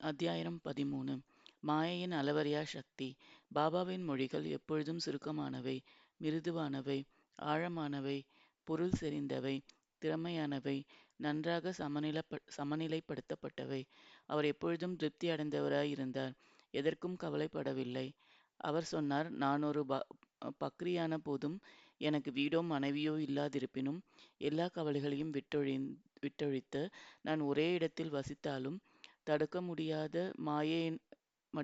அத்தியாயம் பதிமூணு. மாயையின் அளவறியா சக்தி. பாபாவின் மொழிகள் எப்பொழுதும் சுருக்கமானவை மிருதுவானவை ஆழமானவை பொருள் செறிந்தவை திறமையானவை நன்றாக சமநில சமநிலைப்படுத்தப்பட்டவை. அவர் எப்பொழுதும் திருப்தி அடைந்தவராய் இருந்தார் எதற்கும் கவலைப்படவில்லை. அவர் சொன்னார் நான் ஒரு ப பக்ரியான போதும் எனக்கு வீடோ மனைவியோ இல்லாதிருப்பினும் எல்லா கவலைகளையும் விட்டொழி விட்டொழித்து நான் ஒரே இடத்தில் வசித்தாலும் தடுக்க முடியாத மாயை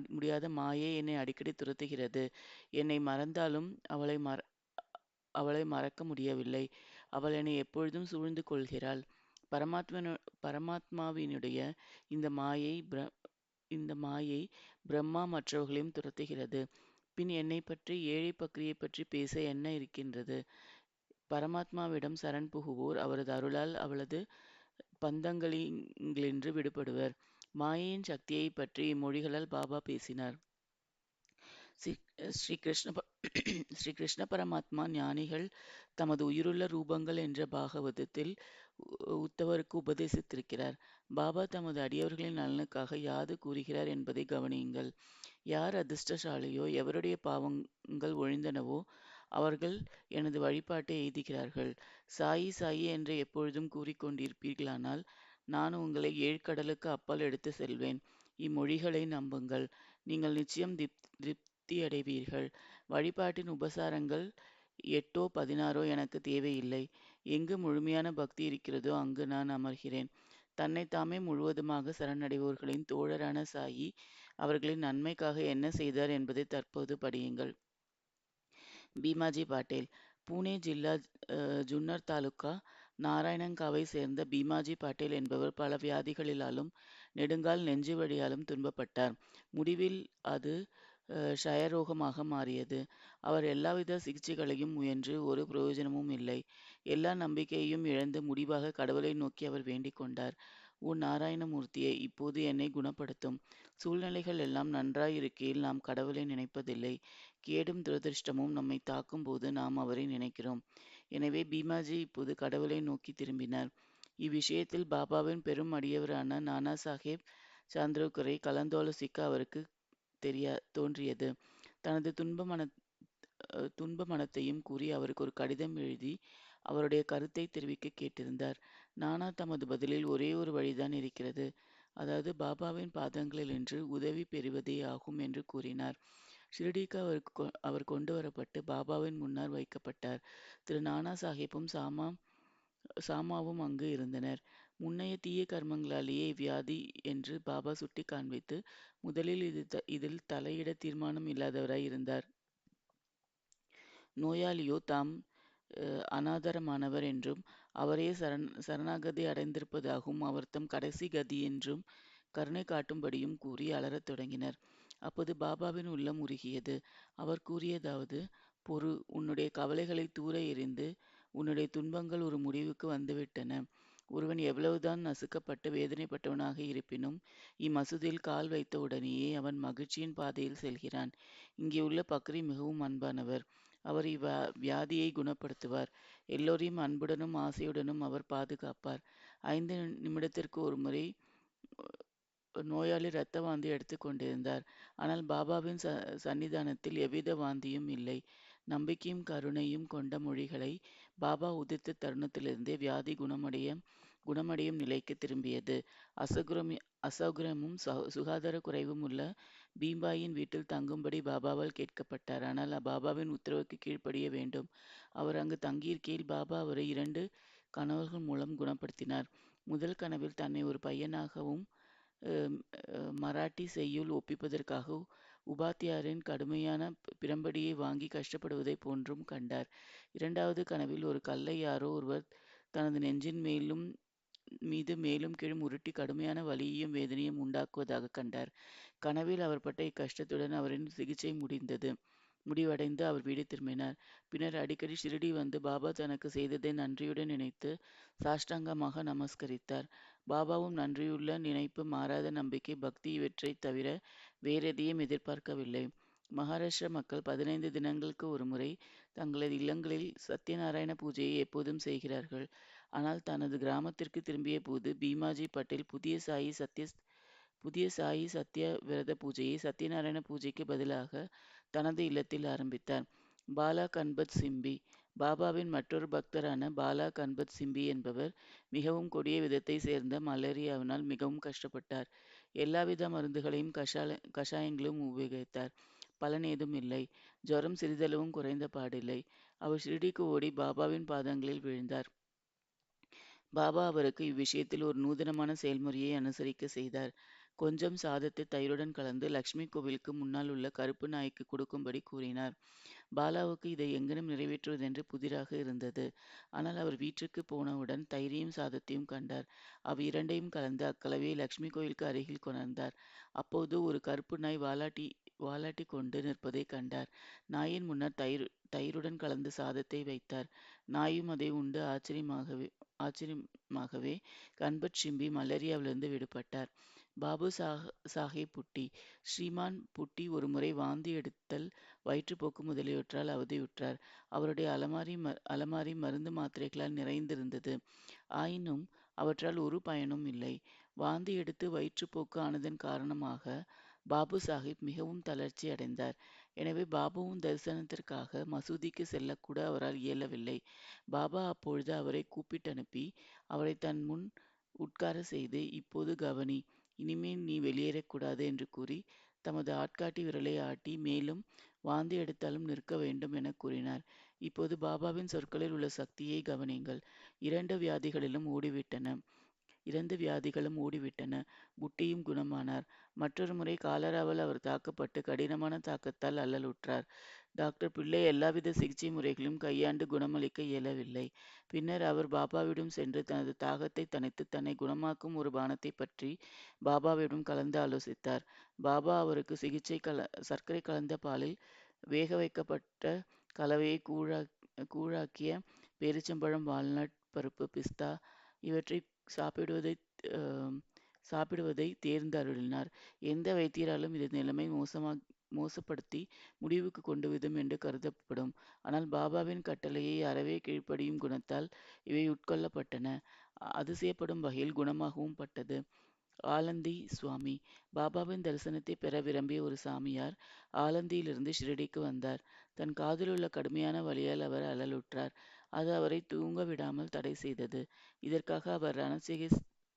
முடியாத மாயை என்னை அடிக்கடி துரத்துகிறது. என்னை மறந்தாலும் அவளை மற அவளை மறக்க முடியவில்லை. அவள் என்னை எப்பொழுதும் சூழ்ந்து கொள்கிறாள். பரமாத்மனு பரமாத்மாவினுடைய இந்த மாயை பிர இந்த மாயை பிரம்மா மற்றவர்களையும் துரத்துகிறது. பின் என்னை பற்றி ஏழை பக்ரியை பற்றி பேச என்ன இருக்கின்றது? பரமாத்மாவிடம் சரண் புகுவோர் அவரது அருளால் அவளது பந்தங்களின்று விடுபடுவர். மாயையின் சக்தியை பற்றி இம்மொழிகளால் பாபா பேசினார். ஸ்ரீ கிருஷ்ண ஸ்ரீ கிருஷ்ண பரமாத்மா ஞானிகள் தமது உயிருள்ள ரூபங்கள் என்ற பாகவதத்தில் உத்தவருக்கு உபதேசித்திருக்கிறார். பாபா தமது அடியவர்களின் நலனுக்காக யாது கூறுகிறார் என்பதை கவனியுங்கள். யார் அதிர்ஷ்டசாலியோ எவருடைய பாவங்கள் ஒழிந்தனவோ அவர்கள் எனது வழிபாட்டை எய்துகிறார்கள். சாயி சாயி என்று எப்பொழுதும் கூறிக்கொண்டிருப்பீர்களானால் நான் உங்களை ஏழ்கடலுக்கு அப்பால் எடுத்து செல்வேன். இம்மொழிகளை நம்புங்கள். நீங்கள் நிச்சயம் திப் திருப்தி அடைவீர்கள் வழிபாட்டின் உபசாரங்கள் எட்டோ பதினாறோ எனக்கு தேவையில்லை. எங்கு முழுமையான பக்தி இருக்கிறதோ அங்கு நான் அமர்கிறேன். தன்னைத்தாமே முழுவதுமாக சரணடைவோர்களின் தோழரான சாயி அவர்களின் நன்மைக்காக என்ன செய்தார் என்பதை தற்போது படியுங்கள். பீமாஜி பாட்டேல் பூனே ஜில்லா ஜுன்னர் தாலுகா நாராயணங்காவை சேர்ந்த பீமாஜி பாட்டேல் என்பவர் பல வியாதிகளிலாலும் நெடுங்கால் நெஞ்சு வழியாலும் துன்பப்பட்டார். முடிவில் அது ஷயரோகமாக மாறியது. அவர் எல்லாவித சிகிச்சைகளையும் முயன்று ஒரு பிரயோஜனமும் இல்லை. எல்லா நம்பிக்கையையும் இழந்து முடிவாக கடவுளை நோக்கி அவர் வேண்டிக் கொண்டார். ஓ நாராயணமூர்த்தியை இப்போது என்னை குணப்படுத்தும். சூழ்நிலைகள் எல்லாம் நன்றாய் இருக்கையில் நாம் கடவுளை நினைப்பதில்லை. கேடும் துரதிருஷ்டமும் நம்மை தாக்கும் போது நாம் அவரை நினைக்கிறோம். எனவே பீமாஜி இப்போது கடவுளை நோக்கி திரும்பினார். இவ்விஷயத்தில் பாபாவின் பெரும் அடியவரான நானா சாஹேப் சாந்திரோக்கரை கலந்தாலோசிக்க அவருக்கு தெரிய தோன்றியது. தனது துன்ப மன துன்ப மனத்தையும் கூறி அவருக்கு ஒரு கடிதம் எழுதி அவருடைய கருத்தை தெரிவிக்க கேட்டிருந்தார். நானா தமது பதிலில் ஒரே ஒரு வழிதான் இருக்கிறது. அதாவது பாபாவின் பாதங்களில் என்று உதவி பெறுவதே ஆகும் என்று கூறினார். ஷிரடிக்கு அவர் அவர் கொண்டு வரப்பட்டு பாபாவின் முன்னர் வைக்கப்பட்டார். திரு நானா சாஹிப்பும் சாமா சாமாவும் அங்கு இருந்தனர். முன்னைய தீய கர்மங்களாலேயே வியாதி என்று பாபா சுட்டி காண்பித்து முதலில் இது இதில் தலையிட தீர்மானம் இல்லாதவராய் இருந்தார். நோயாளியோ தாம் அனாதரமானவர் என்றும் அவரே சரண் சரணாகதி அடைந்திருப்பதாகவும் அவர் தம் கடைசி கதி என்றும் கருணை காட்டும்படியும் கூறி அலறத் தொடங்கினர். அப்போது பாபாவின் உள்ளம் உருகியது. அவர் கூறியதாவது பொறு உன்னுடைய கவலைகளை தூர எறிந்து உன்னுடைய துன்பங்கள் ஒரு முடிவுக்கு வந்துவிட்டன. ஒருவன் எவ்வளவுதான் நசுக்கப்பட்டு வேதனைப்பட்டவனாக இருப்பினும் இம்மசூதியில் கால் வைத்த உடனேயே அவன் மகிழ்ச்சியின் பாதையில் செல்கிறான். இங்கே உள்ள பக்ரி மிகவும் அன்பானவர். அவர் இவ்வ வியாதியை குணப்படுத்துவார். எல்லோரையும் அன்புடனும் ஆசையுடனும் அவர் பாதுகாப்பார். ஐந்து நிமிடத்திற்கு ஒரு முறை நோயாளி இரத்த வாந்தி எடுத்து கொண்டிருந்தார். ஆனால் பாபாவின் ச சன்னிதானத்தில் எவ்வித வாந்தியும் இல்லை. நம்பிக்கையும் கருணையும் கொண்ட மொழிகளை பாபா உதித்த தருணத்திலிருந்தே வியாதி குணமடைய குணமடையும் நிலைக்கு திரும்பியது. அசகுரமி அசௌகரமும் சுகாதார குறைவும் உள்ள பீம்பாயின் வீட்டில் தங்கும்படி பாபாவால் கேட்கப்பட்டார். ஆனால் பாபாவின் உத்தரவுக்கு கீழ்ப்படிய வேண்டும். அவர் அங்கு தங்கியிருக்கையில் பாபா அவரை இரண்டு கனவுகள் மூலம் குணப்படுத்தினார். முதல் கனவில் தன்னை ஒரு பையனாகவும் மராட்டி செய்யுள் ஒப்பிப்பதற்காக உபாத்தியாரின் கடுமையான பிரம்படியை வாங்கி கஷ்டப்படுவதை போன்றும் கண்டார். இரண்டாவது கனவில் ஒரு கல்லை யாரோ ஒருவர் தனது நெஞ்சின் மேலும் மீது மேலும் கீழும் உருட்டி கடுமையான வலியையும் வேதனையும் உண்டாக்குவதாக கண்டார். கனவில் அவர் பட்ட இக்கஷ்டத்துடன் அவரின் சிகிச்சை முடிந்தது. முடிவடைந்து அவர் வீடு திரும்பினார். பின்னர் அடிக்கடி ஷிரடி வந்து பாபா தனக்கு செய்ததை நன்றியுடன் நினைத்து சாஷ்டாங்கமாக நமஸ்கரித்தார். பாபாவும் நன்றியுள்ள நினைப்பு மாறாத நம்பிக்கை பக்தி இவற்றை தவிர வேறெதையும் எதிர்பார்க்கவில்லை. மகாராஷ்டிர மக்கள் பதினைந்து தினங்களுக்கு ஒரு முறை தங்களது இல்லங்களில் சத்யநாராயண பூஜையை எப்போதும் செய்கிறார்கள். ஆனால் தனது கிராமத்திற்கு திரும்பிய போது பீமாஜி பட்டேல் புதிய சாயி சத்ய புதிய சாயி சத்ய விரத பூஜையை சத்யநாராயண பூஜைக்கு பதிலாக தனது இல்லத்தில் ஆரம்பித்தார். பாலா கன்பத் சிம்பி பாபாவின் மற்றொரு பக்தரான பாலா கன்பத் சிம்பி என்பவர் மிகவும் கொடிய விதத்தை சேர்ந்த மலேரியாவினால் மிகவும் கஷ்டப்பட்டார். எல்லாவித மருந்துகளையும் கஷால கஷாயங்களும் உபயோகித்தார். பலன் ஏதும் இல்லை. ஜுரம் சிறிதளவும் குறைந்த பாடில்லை. அவர் ஷிரடிக்கு ஓடி பாபாவின் பாதங்களில் விழுந்தார். பாபா அவருக்கு இவ்விஷயத்தில் ஒரு நூதனமான செயல்முறையை அனுசரிக்க செய்தார். கொஞ்சம் சாதத்தை தயிருடன் கலந்து லக்ஷ்மி கோவிலுக்கு முன்னால் உள்ள கருப்பு நாய்க்கு கொடுக்கும்படி கூறினார். பாலாவுக்கு இதை எங்கனும் நிறைவேற்றுவதென்று புதிராக இருந்தது. ஆனால் அவர் வீட்டிற்கு போனவுடன் தயிரையும் சாதத்தையும் கண்டார். அவ் இரண்டையும் கலந்து அக்கலவையை லக்ஷ்மி கோவிலுக்கு அருகில் கொணர்ந்தார். அப்போது ஒரு கருப்பு நாய் வாலாட்டி வாலாட்டி கொண்டு நிற்பதை கண்டார். நாயின் முன்னர் தயிர் தயிருடன் கலந்து சாதத்தை வைத்தார். நாயும் அதை உண்டு ஆச்சரியமாகவே ஆச்சரியமாகவே கண்பட் சிம்பி மலேரியாவிலிருந்து விடுபட்டார். பாபு சாஹ் சாஹேப் புட்டி. ஸ்ரீமான் புட்டி ஒருமுறை வாந்தி எடுத்தல் வயிற்றுப்போக்கு முதலியவற்றால் அவதியுற்றார் அவருடைய அலமாரி ம அலமாரி மருந்து மாத்திரைகளால் நிறைந்திருந்தது. ஆயினும் அவற்றால் ஒரு பயனும் இல்லை. வாந்தி எடுத்து வயிற்றுப்போக்கு ஆனதன் காரணமாக பாபு சாஹிப் மிகவும் தளர்ச்சி அடைந்தார். எனவே பாபுவும் தரிசனத்திற்காக மசூதிக்கு செல்லக்கூட அவரால் இயலவில்லை. பாபா அப்பொழுது அவரை கூப்பிட்டு அனுப்பி அவரை தன் முன் உட்கார செய்து இப்போது கவனி இனிமேல் நீ வெளியேறக்கூடாது என்று கூறி தமது ஆட்காட்டி விரலை ஆட்டி மேலும் வாந்தி எடுத்தாலும் நிற்க வேண்டும் என கூறினார். இப்போது பாபாவின் சொற்களில் உள்ள சக்தியை கவனியுங்கள். இரண்டு வியாதிகளிலும் ஓடிவிட்டன. இரண்டு வியாதிகளும் ஓடிவிட்டன. புட்டியும் குணமானார். மற்றொரு முறை காலராவால் அவர் தாக்கப்பட்டு கடினமான தாக்கத்தால் அல்லலுற்றார். டாக்டர் பிள்ளை எல்லாவித சிகிச்சை முறைகளையும் கையாண்டு குணமளிக்க இயலவில்லை. பின்னர் அவர் பாபாவிடம் சென்று தனது தாகத்தை தணித்து தன்னை குணமாக்கும் ஒரு பானத்தை பற்றி பாபாவிடம் கலந்து ஆலோசித்தார். பாபா அவருக்கு சிகிச்சை கல சர்க்கரை கலந்த பாலில் வேக வைக்கப்பட்ட கலவையை கூழா கூழாக்கிய பேரிச்சம்பழம் வால்நட் பருப்பு பிஸ்தா இவற்றை சாப்பிடுவதை சாப்பிடுவதை தேர்ந்து அருளினார். எந்த வைத்தியராலும் இது நிலைமை மோசமாக மோசப்படுத்தி முடிவுக்கு கொண்டு விடும் என்று கருதப்படும். ஆனால் பாபாவின் கட்டளையை அறவே கீழ்ப்படியும் குணத்தால் இவை உட்கொள்ளப்பட்டன. அதிசயப்படும் வகையில் குணமாகவும் பட்டது. ஆலந்தி சுவாமி. பாபாவின் தரிசனத்தை பெற விரும்பிய ஒரு சாமியார் ஆலந்தியிலிருந்து ஷிரடிக்கு வந்தார். தன் காதில் உள்ள கடுமையான வழியால் அவர் அலலுற்றார். அது அவரை தூங்க விடாமல் தடை செய்தது. இதற்காக அவர் ரணசிகை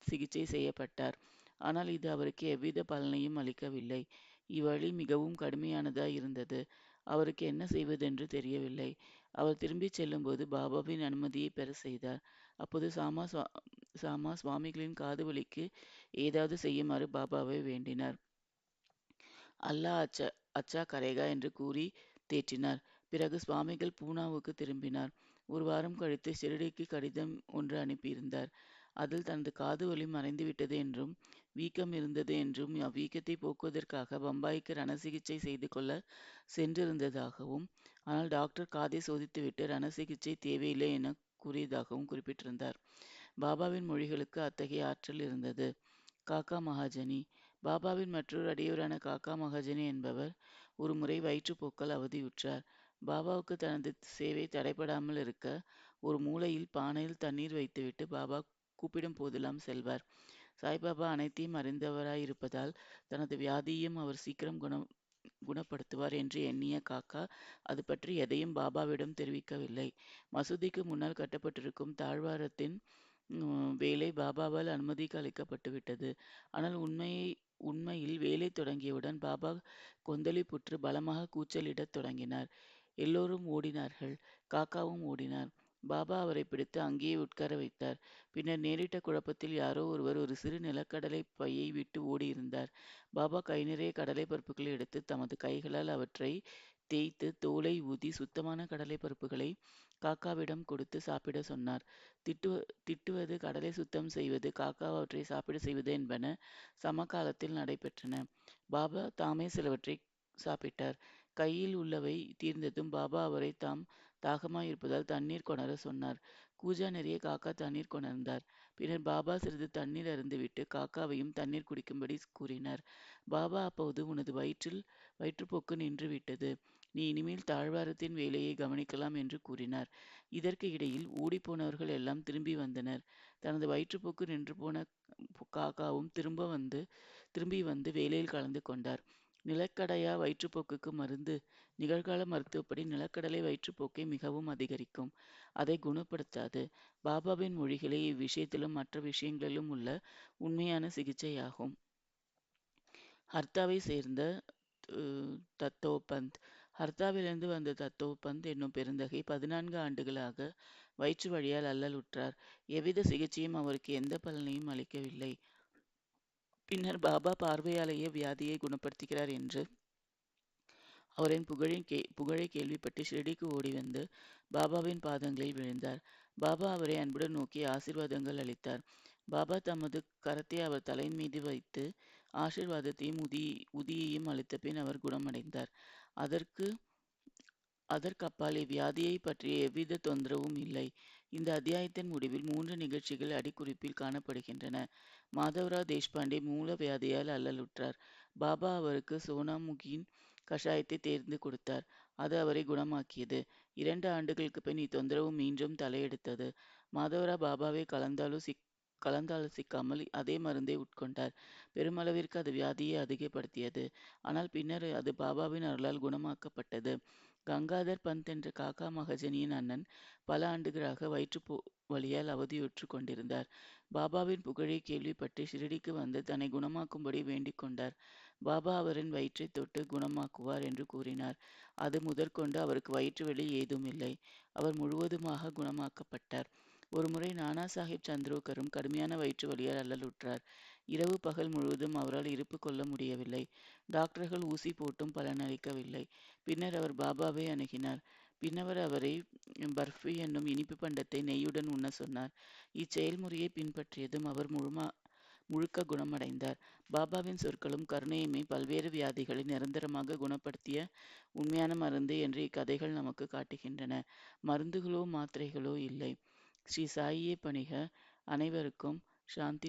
சிகிச்சை செய்யப்பட்டார். ஆனால் இது அவருக்கு எவ்வித பலனையும் அளிக்கவில்லை. இவ்வழி மிகவும் கடுமையானதாய் இருந்தது. அவருக்கு என்ன செய்வதென்று தெரியவில்லை. அவர் திரும்பிச் செல்லும்போது பாபாவின் அனுமதியை பெற செய்தார். அப்போது சாமா சாமா சுவாமிகளின் காது ஏதாவது செய்யுமாறு பாபாவை வேண்டினார். அல்லாஹ் அச்சா அச்சா கரேகா என்று கூறி தேற்றினார். பிறகு சுவாமிகள் பூனாவுக்கு திரும்பினார். ஒரு வாரம் கழித்து ஷிரடிக்கு கடிதம் ஒன்று அனுப்பியிருந்தார். அதில் தனது காது வலி மறைந்துவிட்டது என்றும் வீக்கம் இருந்தது என்றும் அவ்வீக்கத்தை போக்குவதற்காக பம்பாய்க்கு ரண சிகிச்சை செய்து கொள்ள சென்றிருந்ததாகவும் ஆனால் டாக்டர் காதை சோதித்துவிட்டு ரண சிகிச்சை தேவையில்லை என கூறியதாகவும் குறிப்பிட்டிருந்தார். பாபாவின் மொழிகளுக்கு அத்தகைய ஆற்றல் இருந்தது. காக்கா மகாஜனி. பாபாவின் மற்றொரு அடியோரான காக்கா மகாஜனி என்பவர் ஒரு முறை வயிற்றுப்போக்கால் அவதியுற்றார். பாபாவுக்கு தனது சேவை தடைபடாமல் இருக்க ஒரு மூலையில் பானையில் தண்ணீர் வைத்துவிட்டு பாபா கூப்பிடும் போதெல்லாம் செல்வார். சாய்பாபா அனைத்தையும் அறிந்தவராய் இருப்பதால் தனது வியாதியையும் அவர் சீக்கிரம் குணம் குணப்படுத்துவார் என்று எண்ணிய காக்கா அது பற்றி எதையும் பாபாவிடம் தெரிவிக்கவில்லை. மசூதிக்கு முன்னால் கட்டப்பட்டிருக்கும் தாழ்வாரத்தின் வேலை பாபாவால் அனுமதிக்கு அளிக்கப்பட்டுவிட்டது. ஆனால் உண்மையை உண்மையில் வேலை தொடங்கியவுடன் பாபா கொந்தளிப்புற்று பலமாக கூச்சலிடத் தொடங்கினார். எல்லோரும் ஓடினார்கள். காக்காவும் ஓடினார். பாபா அவரை பிடித்து அங்கேயே உட்கார வைத்தார். பின்னர் நேரிட்ட குழப்பத்தில் யாரோ ஒருவர் ஒரு சிறு நிலக்கடலை பையை விட்டு ஓடியிருந்தார் பாபா கை நிறைய கடலை பருப்புகளை எடுத்து தமது கைகளால் அவற்றை தேய்த்து தோலை ஊதி சுத்தமான கடலை பருப்புகளை காக்காவிடம் கொடுத்து சாப்பிட சொன்னார். திட்டு திட்டுவது கடலை சுத்தம் செய்வது காக்கா அவற்றை சாப்பிட செய்வது என்பன சமகாலத்தில் நடைபெற்றன. பாபா தாமே சிலவற்றை சாப்பிட்டார். கையில் உள்ளவை தீர்ந்ததும் பாபா அவரை தாம் தாகமாய் இருப்பதால் தண்ணீர் கொணர சொன்னார். கூஜா நிறைய காக்கா தண்ணீர் கொணர்ந்தார். பின்னர் பாபா சிறிது தண்ணீர் அருந்துவிட்டு காக்காவையும் தண்ணீர் குடிக்கும்படி கூறினார். பாபா அப்போது உனது வயிற்றில் வயிற்றுப்போக்கு நின்று விட்டது நீ இனிமேல் தாழ்வாரத்தின் வேலையை கவனிக்கலாம் என்று கூறினார். இதற்கு இடையில் ஓடிப்போனவர்கள் எல்லாம் திரும்பி வந்தனர். தனது வயிற்றுப்போக்கு நின்று போன காக்காவும் திரும்ப வந்து திரும்பி வந்து வேலையில் கலந்து கொண்டார். நிலக்கடையா வயிற்றுப்போக்குக்கு மருந்து. நிகழ்கால மருத்துவப்படி நிலக்கடலை வயிற்றுப்போக்கை மிகவும் அதிகரிக்கும். அதை குணப்படுத்தாது. பாபாவின் மொழிகளே இவ்விஷயத்திலும் மற்ற விஷயங்களிலும் உள்ள உண்மையான சிகிச்சையாகும். ஹர்த்தாவை சேர்ந்த தத்தோபந்த். ஹர்த்தாவிலிருந்து வந்த தத்தோபந்த் என்னும் பெருந்தகை பதினான்கு ஆண்டுகளாக வயிற்று வழியால் அல்லலுற்றார். எவ்வித சிகிச்சையும் அவருக்கு எந்த பலனையும் அளிக்கவில்லை. பின்னர் பாபா பார்வையாலேயே வியாதியை குணப்படுத்துகிறார் என்று அவரின் புகழின் கே புகழை கேள்விப்பட்டு ஷிரடிக்கு ஓடி வந்து பாபாவின் பாதங்களில் விழுந்தார். பாபா அவரை அன்புடன் நோக்கி ஆசிர்வாதங்கள் அளித்தார். பாபா தமது கரத்தை அவர் தலையின் மீது வைத்து ஆசிர்வாதத்தையும் உதி உதியையும் அளித்த பின் அவர் குணமடைந்தார். அதற்கு அதற்கப்பால் இவ்வியாதியை பற்றிய எவ்வித தொந்தரவும் இல்லை. இந்த அத்தியாயத்தின் முடிவில் மூன்று நிகழ்ச்சிகள் அடிக்குறிப்பில் காணப்படுகின்றன. மாதவராவ் தேஷ்பாண்டே மூல வியாதியால் அல்லலுற்றார். பாபா அவருக்கு சோனாமுகியின் கஷாயத்தை தேர்ந்து கொடுத்தார். அது அவரை குணமாக்கியது. இரண்டு ஆண்டுகளுக்கு பின் இத்தொந்தரவு மீண்டும் தலையெடுத்தது. மாதவரா பாபாவை கலந்தாலோசி கலந்தாலோசிக்காமல் அதே மருந்தை உட்கொண்டார். பெருமளவிற்கு அது வியாதியை அதிகப்படுத்தியது. ஆனால் பின்னர் அது பாபாவின் அருளால் குணமாக்கப்பட்டது. கங்காதர் பந்த் என்ற காக்கா மகஜனியின் அண்ணன் பல ஆண்டுகளாக வயிற்று வலியால் அவதியுற்று கொண்டிருந்தார். பாபாவின் புகழை கேள்விப்பட்டு ஷிரடிக்கு வந்து தன்னை குணமாக்கும்படி வேண்டிக் கொண்டார். பாபா அவரின் வயிற்றை தொட்டு குணமாக்குவார் என்று கூறினார். அது முதற்கொண்டு அவருக்கு வயிற்று வலி ஏதுமில்லை அவர் முழுவதுமாக குணமாக்கப்பட்டார். ஒருமுறை நானா சாஹிப் சந்திரோகரும் கடுமையான வயிற்று வலியால் அல்லலுற்றார். இரவு பகல் முழுவதும் அவரால் இருப்பு கொள்ள முடியவில்லை. டாக்டர்கள் ஊசி போட்டும் பலனளிக்கவில்லை பின்னர் அவர் பாபாவை அணுகினார். பின்னவர் அவரை பர்ஃபி என்னும் இனிப்பு பண்டத்தை நெய்யுடன் உண்ண சொன்னார். இச்செயல்முறையை பின்பற்றியதும் அவர் முழுமா முழுக்க குணமடைந்தார். பாபாவின் சொற்களும் கருணையுமே பல்வேறு வியாதிகளை நிரந்தரமாக குணப்படுத்திய உண்மையான மருந்து என்று இக்கதைகள் நமக்கு காட்டுகின்றன. மருந்துகளோ மாத்திரைகளோ இல்லை. ஸ்ரீ சாயியை பணிக. அனைவருக்கும் சாந்தி